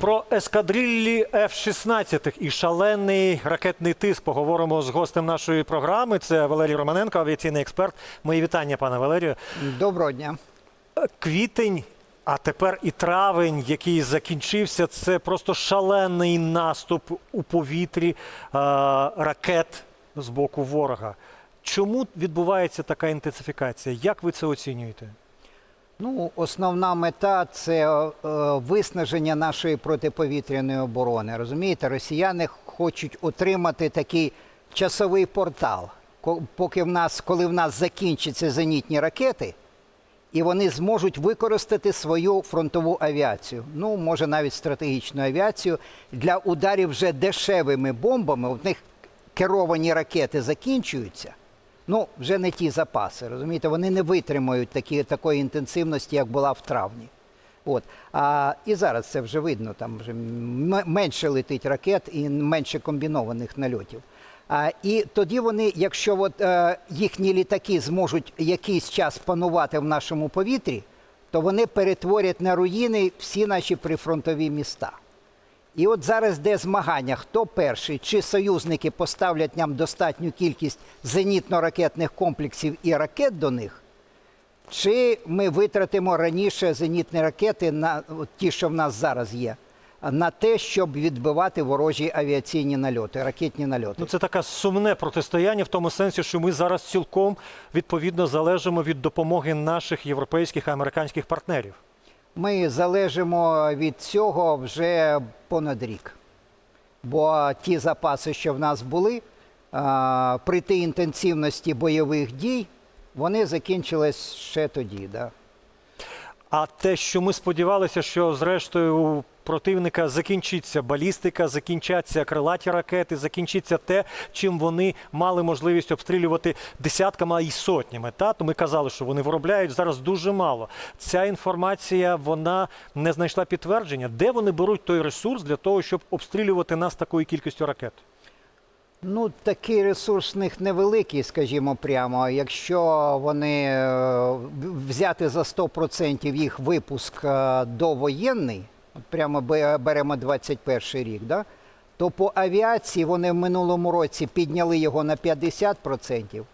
Про ескадриллі F-16 і шалений ракетний тиск поговоримо з гостем нашої програми. Це Валерій Романенко, авіаційний експерт. Мої вітання, пане Валерію. Доброго дня. Квітень, а тепер і травень, який закінчився, це просто шалений наступ у повітрі е, ракет з боку ворога. Чому відбувається така інтенсифікація? Як ви це оцінюєте? Ну, основна мета це е, виснаження нашої протиповітряної оборони. Розумієте, росіяни хочуть отримати такий часовий портал. Поки в нас, коли в нас закінчаться зенітні ракети, і вони зможуть використати свою фронтову авіацію, ну може навіть стратегічну авіацію для ударів вже дешевими бомбами. У них керовані ракети закінчуються. Ну, вже не ті запаси, розумієте, вони не витримають такі, такої інтенсивності, як була в травні. От. А, і зараз це вже видно, там вже менше летить ракет і менше комбінованих нальотів. А, і тоді вони, якщо от, е, їхні літаки зможуть якийсь час панувати в нашому повітрі, то вони перетворять на руїни всі наші прифронтові міста. І от зараз де змагання, хто перший, чи союзники поставлять нам достатню кількість зенітно-ракетних комплексів і ракет до них, чи ми витратимо раніше зенітні ракети на ті, що в нас зараз є, на те, щоб відбивати ворожі авіаційні нальоти, ракетні нальоти. Ну, це таке сумне протистояння в тому сенсі, що ми зараз цілком відповідно залежимо від допомоги наших європейських і американських партнерів. Ми залежимо від цього вже понад рік. Бо ті запаси, що в нас були, при тій інтенсивності бойових дій, вони закінчились ще тоді. Да. А те, що ми сподівалися, що зрештою противника закінчиться балістика, закінчаться крилаті ракети, закінчиться те, чим вони мали можливість обстрілювати десятками а й сотнями. Та то ми казали, що вони виробляють зараз дуже мало. Ця інформація вона не знайшла підтвердження, де вони беруть той ресурс для того, щоб обстрілювати нас такою кількістю ракет. Ну, такий ресурс в них невеликий, скажімо прямо. Якщо вони е, взяти за 100% їх випуск е, довоєнний, прямо беремо 21 рік, да? то по авіації вони в минулому році підняли його на 50%.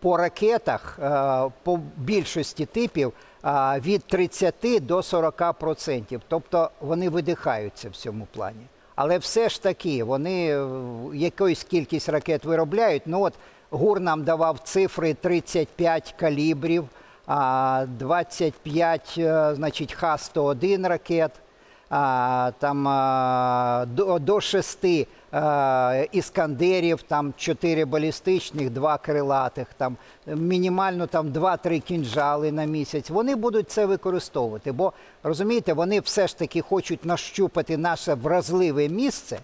По ракетах, е, по більшості типів, е, від 30 до 40%. Тобто вони видихаються в цьому плані. Але все ж таки вони е, якусь кількість ракет виробляють. Ну от ГУР нам давав цифри 35 калібрів, а 25, е, значить, Х-101 ракет, там до, до 6 е, іскандерів, там 4 балістичних, 2 крилатих, там мінімально там 2-3 кінжали на місяць. Вони будуть це використовувати. Бо розумієте, вони все ж таки хочуть нащупати наше вразливе місце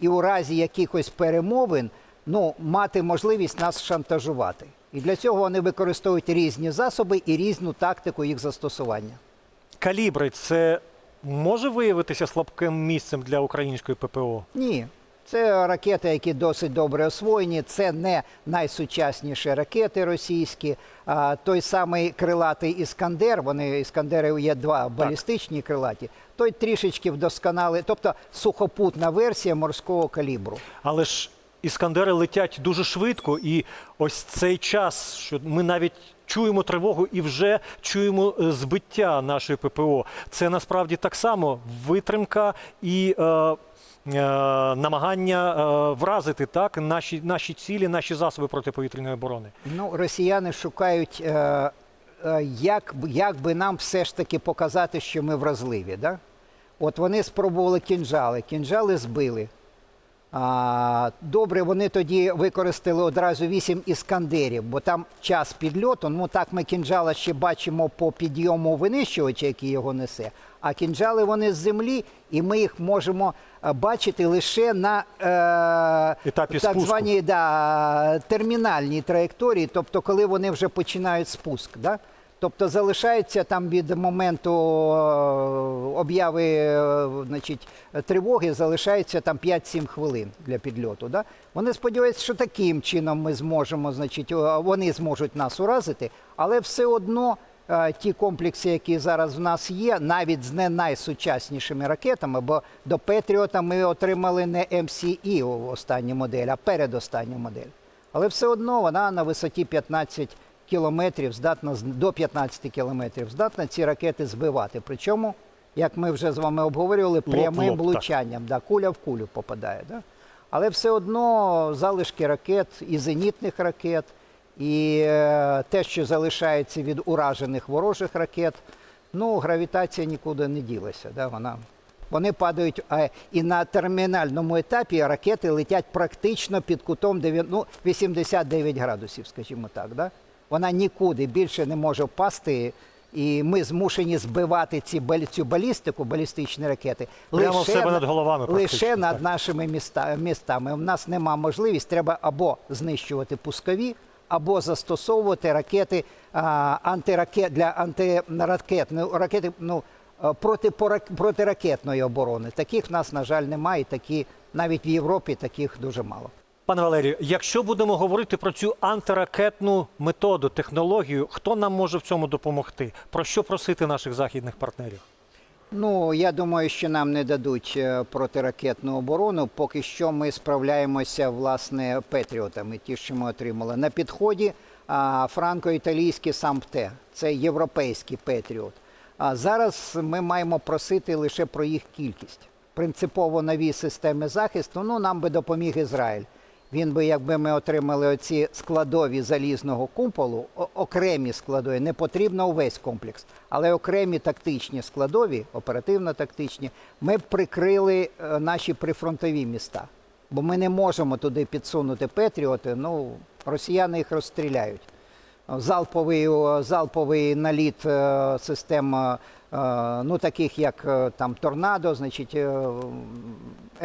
і у разі якихось перемовин ну, мати можливість нас шантажувати. І для цього вони використовують різні засоби і різну тактику їх застосування. Калібри це може виявитися слабким місцем для української ППО? Ні. Це ракети, які досить добре освоєні. Це не найсучасніші ракети російські. А, той самий крилатий іскандер. Вони іскандери є два балістичні крилаті. Той трішечки вдосконалий, тобто сухопутна версія морського калібру. Але ж іскандери летять дуже швидко, і ось цей час, що ми навіть чуємо тривогу і вже чуємо е, збиття нашої ППО. Це насправді так само витримка і. Е, е, Намагання е, вразити так наші, наші цілі, наші засоби протиповітряної оборони. Ну, росіяни шукають, як, як би нам все ж таки показати, що ми вразливі. Да? От вони спробували кінжали, кінжали збили. Добре, вони тоді використали одразу вісім іскандерів, бо там час підльоту. Ну так ми кінжала ще бачимо по підйому винищувача, який його несе. А кінжали вони з землі, і ми їх можемо е, бачити лише на е, Етапі так спуску. званій да, термінальній траєкторії, тобто коли вони вже починають спуск. Да? Тобто залишається там від моменту е, обяви е, значить, тривоги, залишається там 5-7 хвилин для підльоту. Да? Вони сподіваються, що таким чином ми зможемо, значить, вони зможуть нас уразити, але все одно е, ті комплекси, які зараз в нас є, навіть з не найсучаснішими ракетами, бо до Петріота ми отримали не МСІ останню модель, а передостанню модель. Але все одно вона на висоті 15 кілометрів здатна до 15 кілометрів здатна ці ракети збивати. Причому, як ми вже з вами обговорювали, прямим влучанням. Да, куля в кулю попадає. Да? Але все одно залишки ракет і зенітних ракет, і е, те, що залишається від уражених ворожих ракет, ну, гравітація нікуди не ділася. Да? Вона, вони падають, а, і на термінальному етапі ракети летять практично під кутом 9, ну, 89 градусів, скажімо так. Да? Вона нікуди більше не може впасти. І ми змушені збивати ці, цю балістику, балістичні ракети, Прямо в себе над головами лише над нашими міста, містами. У нас нема можливість, треба або знищувати пускові, або застосовувати ракети а, антиракет для антиракетної ракети, ну протипорак- протиракетної оборони. Таких в нас, на жаль, немає. і Такі навіть в Європі таких дуже мало. Пане Валерію, якщо будемо говорити про цю антиракетну методу, технологію, хто нам може в цьому допомогти? Про що просити наших західних партнерів? Ну, я думаю, що нам не дадуть е, протиракетну оборону. Поки що ми справляємося власне петріотами, ті, що ми отримали. На підході а, франко-італійські сампте, це європейський петріот. А зараз ми маємо просити лише про їх кількість. Принципово нові системи захисту. Ну, нам би допоміг Ізраїль. Він би, якби ми отримали оці складові залізного куполу, окремі складові, не потрібно увесь комплекс, але окремі тактичні складові, оперативно-тактичні, ми б прикрили е, наші прифронтові міста. Бо ми не можемо туди підсунути Петріоти, ну, росіяни їх розстріляють. Залповий, залповий наліт е, систем, е, е, ну, таких як е, там Торнадо, значить, е,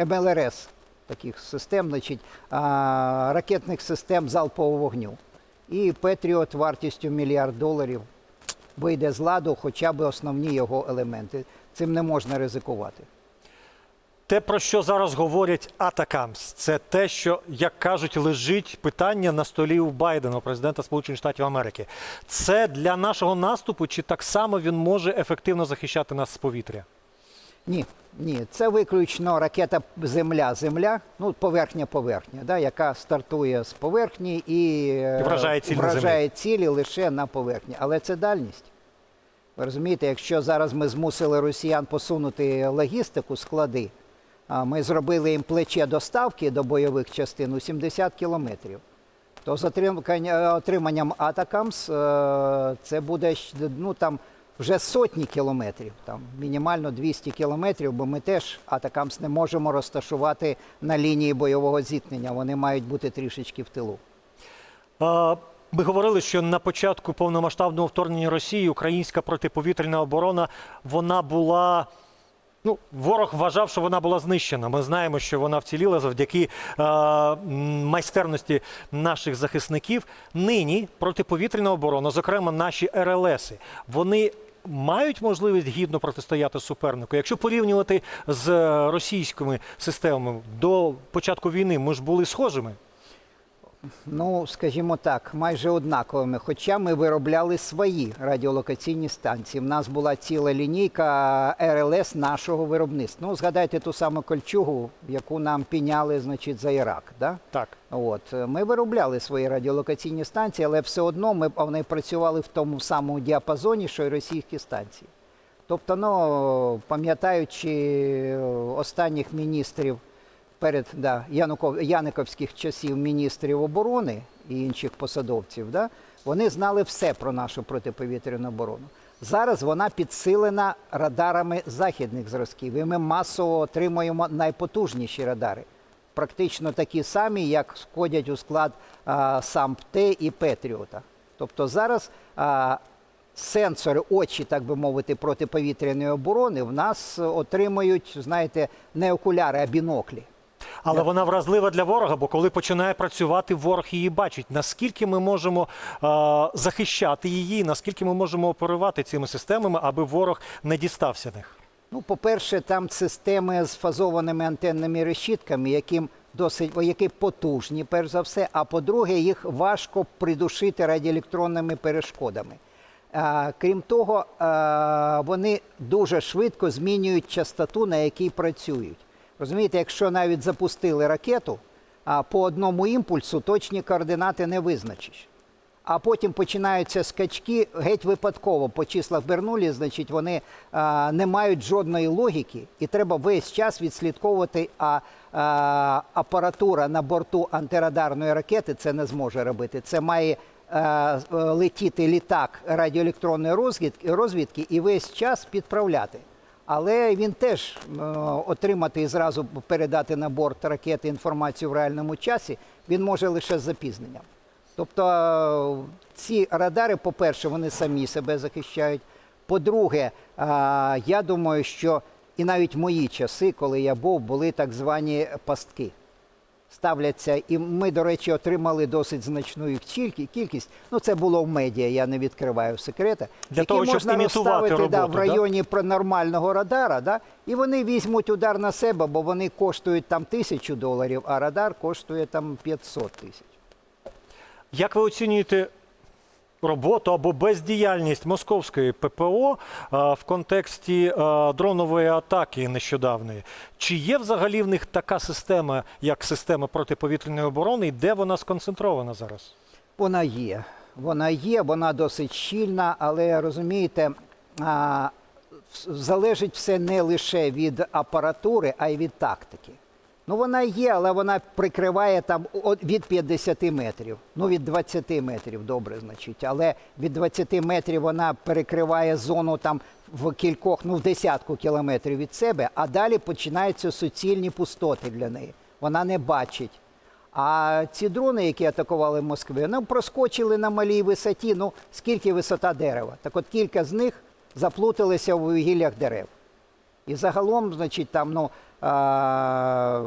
МЛРС таких систем, значить, а, ракетних систем залпового вогню. І Петріот вартістю мільярд доларів вийде з ладу хоча б основні його елементи. Цим не можна ризикувати. Те, про що зараз говорять Атакамс, це те, що, як кажуть, лежить питання на столі у Байдена, президента Сполучених Штатів Америки. Це для нашого наступу, чи так само він може ефективно захищати нас з повітря? Ні, ні, це виключно ракета Земля-Земля, ну поверхня поверхня, да, яка стартує з поверхні і, е, І вражає ціль на вражає цілі лише на поверхні. Але це дальність. Ви розумієте, якщо зараз ми змусили росіян посунути логістику, склади, а ми зробили їм плече доставки до бойових частин у 70 кілометрів. То з отрим- отриманням Атакамс е, це буде щ- ну, там, вже сотні кілометрів, там, мінімально 200 кілометрів, бо ми теж Атакамс не можемо розташувати на лінії бойового зіткнення. Вони мають бути трішечки в тилу. А, Ми говорили, що на початку повномасштабного вторгнення Росії українська протиповітряна оборона вона була. Ну, ворог вважав, що вона була знищена. Ми знаємо, що вона вціліла завдяки е, майстерності наших захисників. Нині протиповітряна оборона, зокрема наші РЛСи, вони мають можливість гідно протистояти супернику. Якщо порівнювати з е, російськими системами до початку війни, ми ж були схожими. Ну, скажімо так, майже однаковими. Хоча ми виробляли свої радіолокаційні станції. У нас була ціла лінійка РЛС нашого виробництва. Ну, згадайте ту саму кольчугу, яку нам піняли, значить, за Ірак. Да? Так. От ми виробляли свої радіолокаційні станції, але все одно ми вони працювали в тому самому діапазоні, що й російські станції. Тобто, ну пам'ятаючи е, останніх міністрів перед да, Януков, Яниковських часів міністрів оборони і інших посадовців, да, вони знали все про нашу протиповітряну оборону. Зараз вона підсилена радарами західних зразків, і ми масово отримуємо найпотужніші радари практично такі самі, як входять у склад а, САМПТ і Петріота. Тобто зараз а, сенсори, очі, так би мовити, протиповітряної оборони в нас отримують, знаєте, не окуляри, а біноклі. Але вона вразлива для ворога, бо коли починає працювати, ворог її бачить. Наскільки ми можемо е, захищати її, наскільки ми можемо оперувати цими системами, аби ворог не дістався них? Ну, по-перше, там системи з фазованими антенними решітками, яким досить які потужні, перш за все. А по-друге, їх важко придушити радіоелектронними перешкодами. Е, Крім того, е, вони дуже швидко змінюють частоту, на якій працюють. Розумієте, якщо навіть запустили ракету, а по одному імпульсу точні координати не визначиш. А потім починаються скачки геть випадково по числах Бернулі, значить, вони а, не мають жодної логіки, і треба весь час відслідковувати, а, а апаратура на борту антирадарної ракети це не зможе робити. Це має е, летіти літак радіоелектронної розвідки, розвідки і весь час підправляти. Але він теж е, отримати і зразу передати на борт ракети інформацію в реальному часі він може лише з запізненням. Тобто е, ці радари, по-перше, вони самі себе захищають. По-друге, е, я думаю, що і навіть мої часи, коли я був, були так звані пастки. Ставляться, і ми, до речі, отримали досить значну їх кількість-. Ну, це було в медіа, я не відкриваю секрета. Для які того, щоб можна розставити да, в районі да? нормального радара, да, і вони візьмуть удар на себе, бо вони коштують там тисячу доларів, а радар коштує там 500 тисяч. Як ви оцінюєте роботу або бездіяльність московської ППО в контексті дронової атаки нещодавної? Чи є взагалі в них така система, як система протиповітряної оборони, і де вона сконцентрована зараз? Вона є. Вона є, вона досить щільна, але розумієте, залежить все не лише від апаратури, а й від тактики. Ну, вона є, але вона прикриває там від 50 метрів. Ну, від 20 метрів, добре, значить. Але від 20 метрів вона перекриває зону там в кількох, ну в десятку кілометрів від себе, а далі починаються суцільні пустоти для неї. Вона не бачить. А ці дрони, які атакували в Москві, ну проскочили на малій висоті. Ну скільки висота дерева? Так от кілька з них заплуталися в гіллях дерев. І загалом, значить, там ну, а,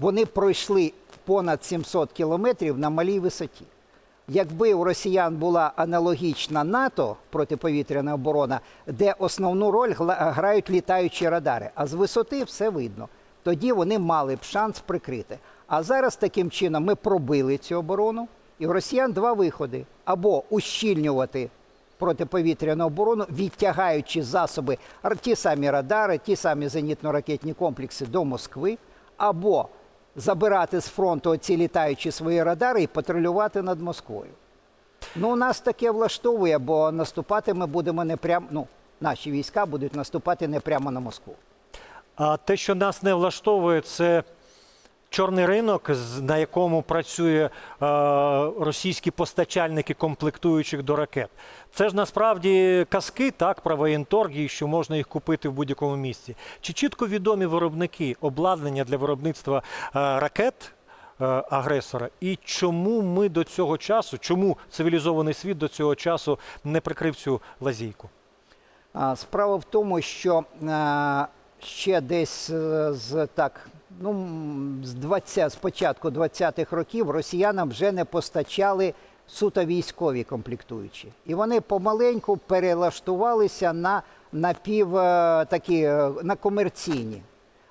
вони пройшли понад 700 кілометрів на малій висоті. Якби у росіян була аналогічна НАТО протиповітряна оборона, де основну роль грають літаючі радари, а з висоти все видно, тоді вони мали б шанс прикрити. А зараз таким чином ми пробили цю оборону, і у росіян два виходи: або ущільнювати протиповітряну оборону, відтягаючи засоби, ті самі радари, ті самі зенітно-ракетні комплекси до Москви, або забирати з фронту ці літаючі свої радари і патрулювати над Москвою. Ну, нас таке влаштовує, бо наступати ми будемо не прямо, ну, наші війська будуть наступати не прямо на Москву. А те, що нас не влаштовує, це чорний ринок, на якому працює е, російські постачальники комплектуючих до ракет. Це ж насправді казки, так, про воєнторг, що можна їх купити в будь-якому місці. Чи чітко відомі виробники обладнання для виробництва е, ракет? е, Агресора, і чому ми до цього часу, чому цивілізований світ до цього часу не прикрив цю лазійку? Справа в тому, що ще десь з так, ну з 20, з початку 20-х років росіянам вже не постачали суто військові комплектуючі. І вони помаленьку перелаштувалися на напів е, такі е, на комерційні.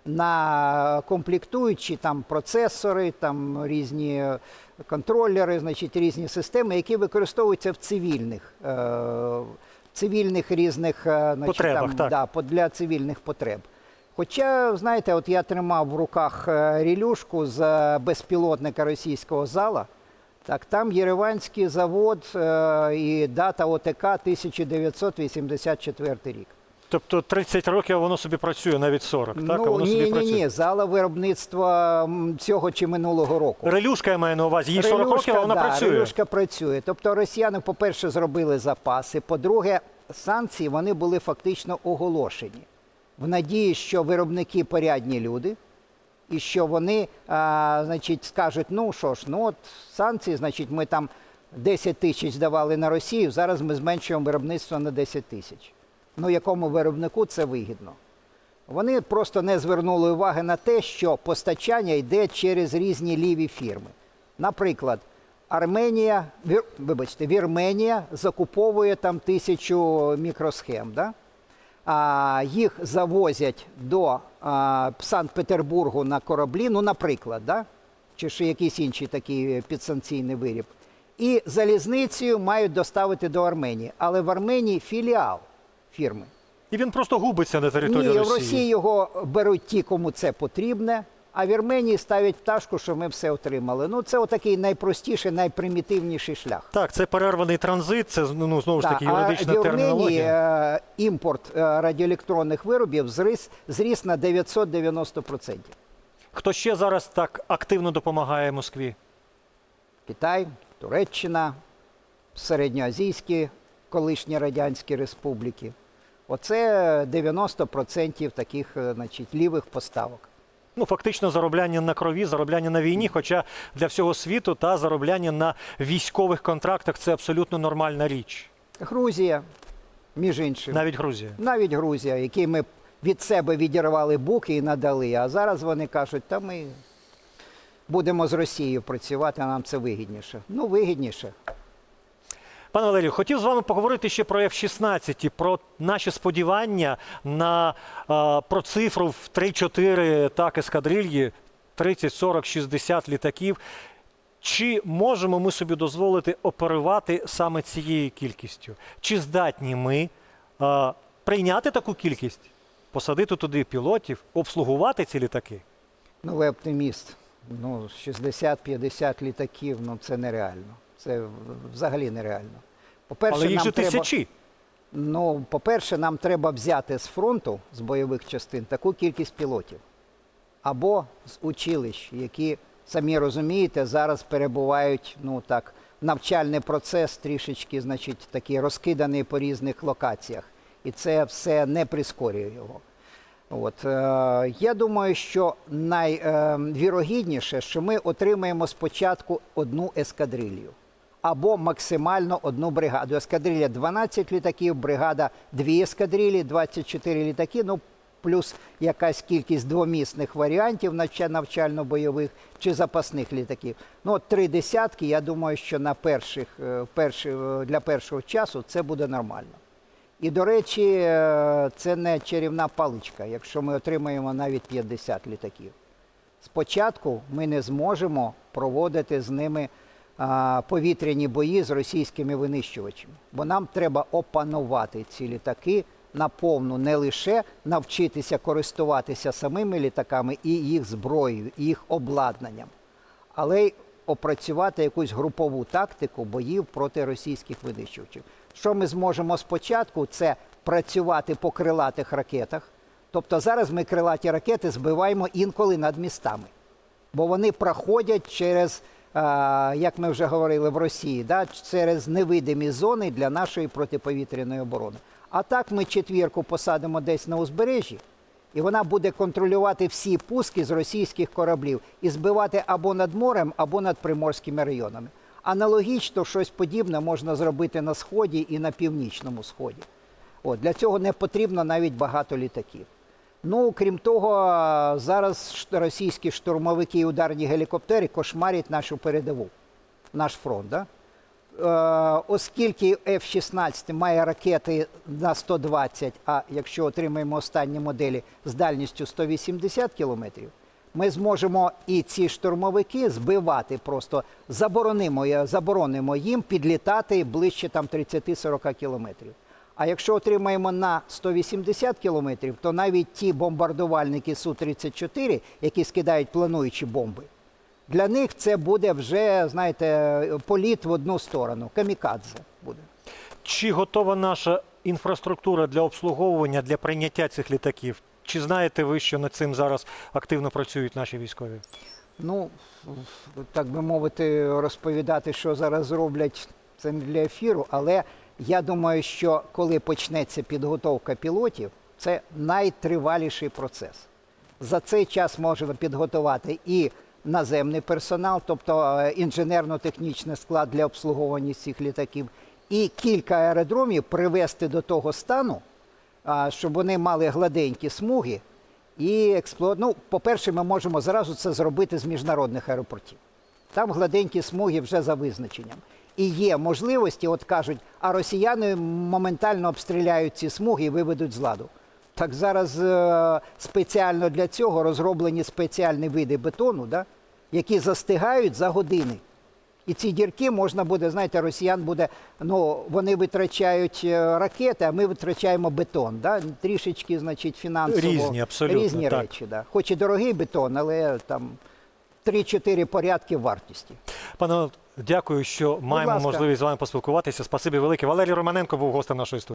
На комплектуючі там процесори, там різні е, контролери, значить різні системи, які використовуються в цивільних, е, цивільних різних значить, Потребах, там, так. Да, для цивільних потреб. Хоча, знаєте, от я тримав в руках е, рілюшку з безпілотника російського зала. Так, там Єреванський завод е, і дата ОТК 1984 рік. Тобто 30 років воно собі працює, навіть 40, так? а ну, воно ні, собі ні, працює. ні, зала виробництва цього чи минулого року. Релюшка я маю на увазі, їй 40 років, а вона да, працює. Релюшка працює. Тобто росіяни, по-перше, зробили запаси. По-друге, санкції вони були фактично оголошені в надії, що виробники порядні люди, і що вони, а, значить, скажуть: ну що ж, ну от санкції, значить, ми там 10 тисяч здавали на Росію, зараз ми зменшуємо виробництво на 10 тисяч. Ну, якому виробнику це вигідно? Вони просто не звернули уваги на те, що постачання йде через різні ліві фірми. Наприклад, Арменія, вибачте, Вірменія закуповує там тисячу мікросхем. Да? А, їх завозять до а, Санкт-Петербургу на кораблі, ну, наприклад, да? чи ще якийсь інший такий підсанкційний виріб. і залізницею мають доставити до Арменії. Але в Арменії філіал фірми. І він просто губиться на території Ні, в Росії. Росії його беруть ті, кому це потрібне, а Вірменії ставлять пташку, що ми все отримали. Ну, це отакий найпростіший, найпримітивніший шлях. Так, це перерваний транзит, це ну, знову ж таки юридична а термінологія. е, імпорт е, радіоелектронних виробів зріс, зріс на 990%. Хто ще зараз так активно допомагає Москві? Китай, Туреччина, середньоазійські колишні радянські республіки. Оце 90% таких е, значить, лівих поставок. Ну, фактично, заробляння на крові, заробляння на війні, хоча для всього світу та заробляння на військових контрактах це абсолютно нормальна річ. Грузія, між іншим. Навіть Грузія. Навіть Грузія, якій ми від себе відірвали буки і надали. А зараз вони кажуть, та ми будемо з Росією працювати, а нам це вигідніше. Ну, вигідніше. Пане Валерію, хотів з вами поговорити ще про F-16, про наші сподівання на про цифру в 3-4 так ескадрильї, 30, 40, 60 літаків. Чи можемо ми собі дозволити оперувати саме цією кількістю? Чи здатні ми а, прийняти таку кількість, посадити туди пілотів, обслугувати ці літаки? Ну, ви оптиміст. Ну, 60-50 літаків, ну це нереально. Це взагалі нереально. По-перше, Але їх нам же треба... тисячі. Ну, по-перше, нам треба взяти з фронту, з бойових частин, таку кількість пілотів. Або з училищ, які, самі розумієте, зараз перебувають, ну так, навчальний процес трішечки, значить, такий розкиданий по різних локаціях. І це все не прискорює його. От, е, я думаю, що найвірогідніше, що ми отримаємо спочатку одну ескадрилью або максимально одну бригаду. Ескадрилля 12 літаків, бригада 2 ескадрилі, 24 літаки, ну плюс якась кількість двомісних варіантів навчально-бойових чи запасних літаків. Ну, три десятки, я думаю, що на перших, е, перші- е, для першого часу це буде нормально. І, до речі, е, це не чарівна паличка, якщо ми отримаємо навіть 50 літаків. Спочатку ми не зможемо проводити з ними повітряні бої з російськими винищувачами, бо нам треба опанувати ці літаки наповну, не лише навчитися користуватися самими літаками і їх зброєю, і їх обладнанням, але й опрацювати якусь групову тактику боїв проти російських винищувачів. Що ми зможемо спочатку, це працювати по крилатих ракетах. Тобто зараз ми крилаті ракети збиваємо інколи над містами, бо вони проходять через, як ми вже говорили в Росії, да, через невидимі зони для нашої протиповітряної оборони. А так ми четвірку посадимо десь на узбережжі, і вона буде контролювати всі пуски з російських кораблів і збивати або над морем, або над приморськими районами. Аналогічно щось подібне можна зробити на сході і на північному сході. От, для цього не потрібно навіть багато літаків. Ну, крім того, зараз російські штурмовики і ударні гелікоптери кошмарять нашу передову, наш фронт. Да? Е, оскільки F-16 має ракети на 120, а якщо отримаємо останні моделі з дальністю 180 кілометрів, ми зможемо і ці штурмовики збивати просто заборонимо, заборонимо їм підлітати ближче там 30-40 кілометрів. А якщо отримаємо на 180 кілометрів, то навіть ті бомбардувальники Су-34, які скидають плануючі бомби, для них це буде вже, знаєте, політ в одну сторону. Камікадзе буде. Чи готова наша інфраструктура для обслуговування, для прийняття цих літаків? Чи знаєте ви, що над цим зараз активно працюють наші військові? Ну, так би мовити, розповідати, що зараз роблять, це не для ефіру, але я думаю, що коли почнеться підготовка пілотів, це найтриваліший процес. За цей час можна підготувати і наземний персонал, тобто е, інженерно-технічний склад для обслуговування цих літаків, і кілька аеродромів привести до того стану, щоб вони мали гладенькі смуги. І експло... ну, по-перше, ми можемо зразу це зробити з міжнародних аеропортів. Там гладенькі смуги вже за визначенням. І є можливості, от кажуть, а росіяни моментально обстріляють ці смуги і виведуть з ладу. Так зараз е, спеціально для цього розроблені спеціальні види бетону, да, які застигають за години. І ці дірки можна буде, знаєте, росіян буде, ну вони витрачають е, ракети, а ми витрачаємо бетон. Да? Трішечки, значить, фінансово Різні, абсолютно, різні так. речі. Да. Хоч і дорогий бетон, але там 3-4 порядки вартості. Пане, Дякую, що маємо ласка. можливість з вами поспілкуватися. Спасибі велике. Валерій Романенко був гостем нашої студії.